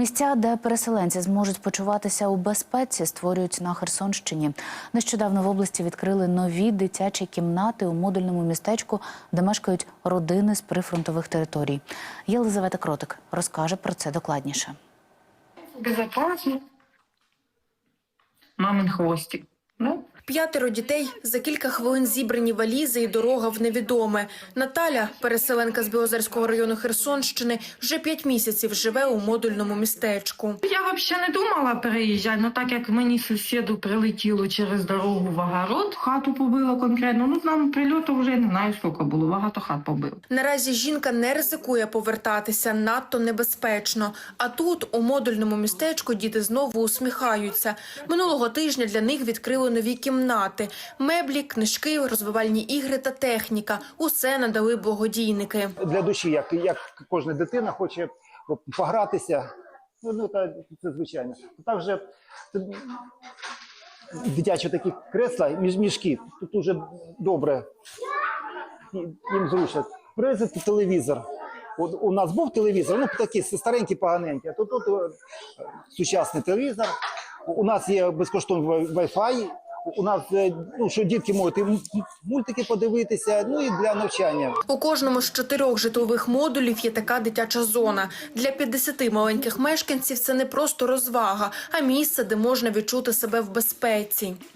Місця, де переселенці зможуть почуватися у безпеці, створюють на Херсонщині. Нещодавно в області відкрили нові дитячі кімнати у модульному містечку, де мешкають родини з прифронтових територій. Єлизавета Кротик розкаже про це докладніше. Безпечно. Мамин хвостик. Ну, П'ятеро дітей за кілька хвилин зібрані валізи і дорога в невідоме. Наталя, переселенка з Білозерського району Херсонщини, вже п'ять місяців живе у модульному містечку. я взагалі не думала переїжджати, але так як мені сусіду прилетіло через дорогу в огород, хату побило конкретно. Ну нам прильоту вже не знаю скільки було, багато хат побило. Наразі жінка не ризикує повертатися надто небезпечно. А тут, у модульному містечку, діти знову усміхаються. Минулого тижня для них відкрили нові кімнати: меблі, книжки, розвивальні ігри та техніка. Усе надали благодійники. для душі, як, як кожна дитина хоче погратися. Ну, ну та, це звичайно. Також дитячі такі кресла, мішки, тут дуже добре їм зручно. Презент телевізор. От у нас був телевізор, ну такий старенький, поганенький, а тут, тут е, сучасний телевізор. У нас є безкоштовний Wi-Fi. У нас е, ну, що дітки можуть і мультики подивитися, ну і для навчання. У кожному з чотирьох житлових модулів є така дитяча зона. Для 50 маленьких мешканців це не просто розвага, а місце, де можна відчути себе в безпеці.